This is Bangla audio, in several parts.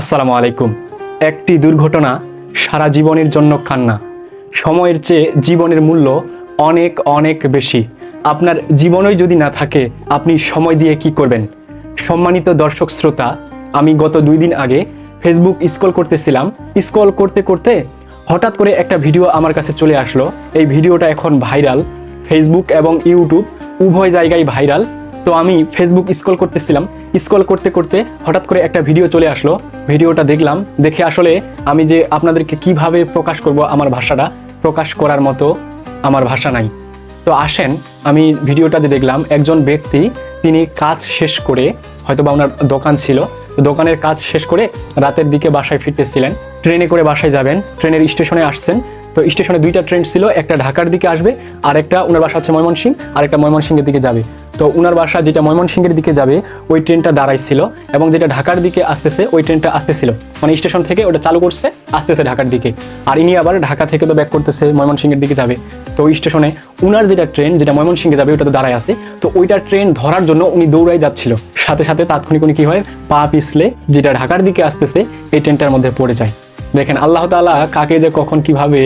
আসসালামু আলাইকুম। একটি দুর্ঘটনা সারা জীবনের জন্য কান্না। সময়ের চেয়ে জীবনের মূল্য অনেক অনেক বেশি। আপনার জীবনই যদি না থাকে, আপনি সময় দিয়ে কি করবেন? সম্মানিত দর্শক শ্রোতা, আমি গত দুই দিন আগে ফেসবুক স্ক্রল করতেছিলাম। স্ক্রল করতে করতে হঠাৎ করে একটা ভিডিও আমার কাছে চলে আসলো। এই ভিডিওটা এখন ভাইরাল ফেসবুক এবং ইউটিউব উভয় জায়গায় ভাইরাল তো আমি ফেসবুক স্ক্রল করতেছিলাম। স্ক্রল করতে করতে হঠাৎ করে একটা ভিডিও চলে আসলো। ভিডিওটা দেখলাম, দেখে আসলে আমি যে আপনাদেরকে কীভাবে প্রকাশ করব আমার ভাষাটা, প্রকাশ করার মতো আমার ভাষা নাই। তো আসেন, আমি ভিডিওটা যে দেখলাম, একজন ব্যক্তি তিনি কাজ শেষ করে হয়তো বা ওনার দোকান ছিল। তো দোকানের কাজ শেষ করে রাতের দিকে বাসায় ফিরতেছিলেন। ট্রেনে করে বাসায় যাবেন ট্রেনের স্টেশনে আসছেন। তো স্টেশনে দুইটা ট্রেন ছিল, একটা ঢাকার দিকে আসবে আর একটা ওনার বাসা হচ্ছে ময়মনসিং আর একটা ময়মনসিংহের দিকে যাবে। তো ওনার বাসা যেটা ময়মনসিংহের দিকে যাবে, ওই ট্রেনটা দাঁড়াইছিল এবং যেটা ঢাকার দিকে আসতেছে, ওই ট্রেনটা আসতেছিল। মানে স্টেশন থেকে ওটা চালু করছে, আসতেছে ঢাকার দিকে। আর ইনি আবার ঢাকা থেকে তো ব্যাক করতেছে, ময়মনসিংহের দিকে যাবে। তো ওই স্টেশনে উনার যেটা ট্রেন, যেটা ময়মনসিংহে যাবে ওটা তো দাঁড়ায় আছে। তো ওইটা ট্রেন ধরার জন্য উনি দৌড়াই যাচ্ছিল। সাথে সাথে তাৎক্ষণিক উনি কি হয়, পা পিছলে যেটা ঢাকার দিকে আসতেছে, এই ট্রেনটার মধ্যে পড়ে যায়। দেখেন, আল্লাহ তাআলা কাকে যে কখন কীভাবে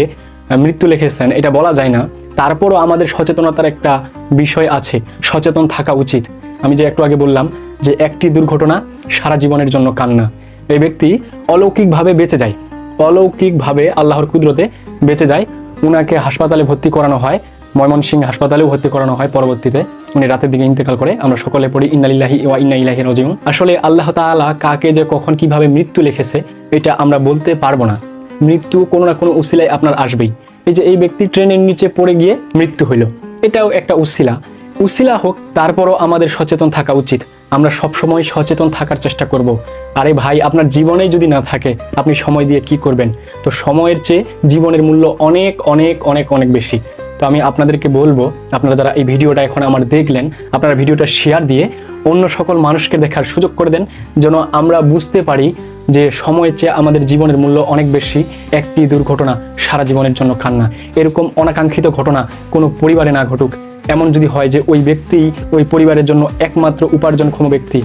মৃত্যু লিখেছেন, এটা বলা যায় না। তারপরও আমাদের সচেতনতার একটা বিষয় আছে, সচেতন থাকা উচিত। আমি যে একটু আগে বললাম যে একটি দুর্ঘটনা সারা জীবনের জন্য কান্না। এই ব্যক্তি অলৌকিকভাবে বেঁচে যায়। অলৌকিকভাবে আল্লাহর কুদরতে বেঁচে যায়। উনাকে হাসপাতালে ভর্তি করানো হয়, ময়মনসিংহ হাসপাতালেও ভর্তি করানো হয় পরবর্তীতে। উনি রাতের দিকে ইন্তেকাল করে। আমরা সকলে পড়ি ইন্নালিল্লাহি ওয়া ইন্না ইলাইহি রাজিউন। আসলে আল্লাহ তাআলা কাকে যে কখন কীভাবে মৃত্যু লিখেছে, এটা আমরা বলতে পারব না। মৃত্যু কোনো না কোনো উসিলায় আপনার আসবেই। এই যে এই ব্যক্তি ট্রেনের নিচে পড়ে গিয়ে মৃত্যু হইল। এটাও একটা উসিলা। উসিলা হোক, তারপরও আমাদের সচেতন থাকা উচিত। আমরা সবসময় সচেতন থাকার চেষ্টা করব। আরে ভাই, আপনার জীবনে যদি না থাকে, আপনি সময় দিয়ে কি করবেন? তো সময়ের চেয়ে জীবনের মূল্য অনেক অনেক অনেক অনেক বেশি। তো আমি আপনাদেরকে বলব, আপনারা যারা এই ভিডিওটা এখন আমার দেখলেন, আপনারা ভিডিওটা শেয়ার দিয়ে অন্য সকল মানুষকে দেখার সুযোগ করে দেন, যেন আমরা বুঝতে পারি যে সময়ের চেয়ে আমাদের জীবনের মূল্য অনেক বেশি, একটি দুর্ঘটনা সারা জীবনের জন্য কান্না। এরকম অনাকাঙ্ক্ষিত ঘটনা কোনো পরিবারে না ঘটুক। এমন যদি হয় যে ওই ব্যক্তি ওই পরিবারের জন্য একমাত্র উপার্জনক্ষম ব্যক্তি,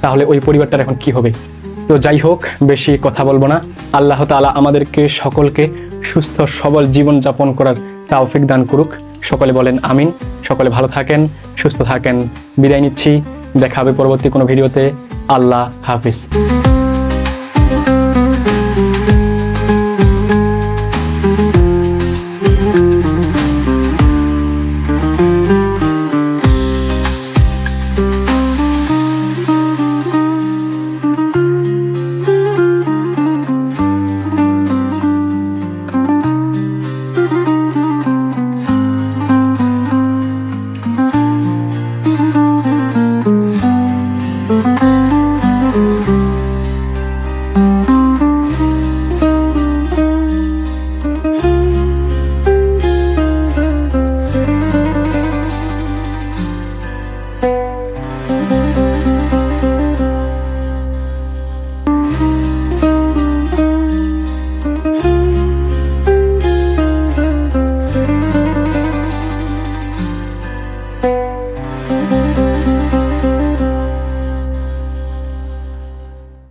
তাহলে ওই পরিবারটার এখন কি হবে? তো যাই হোক, বেশি কথা বলব না। আল্লাহ তাআলা আমাদেরকে সকলকে সুস্থ, সবল জীবন যাপন করার তাওফিক দান করুক। সকলে বলেন আমিন। সকলে ভালো থাকেন, সুস্থ থাকেন। বিদায় নিচ্ছি। দেখা হবে পরবর্তী কোনো ভিডিওতে। আল্লাহ হাফিজ। Música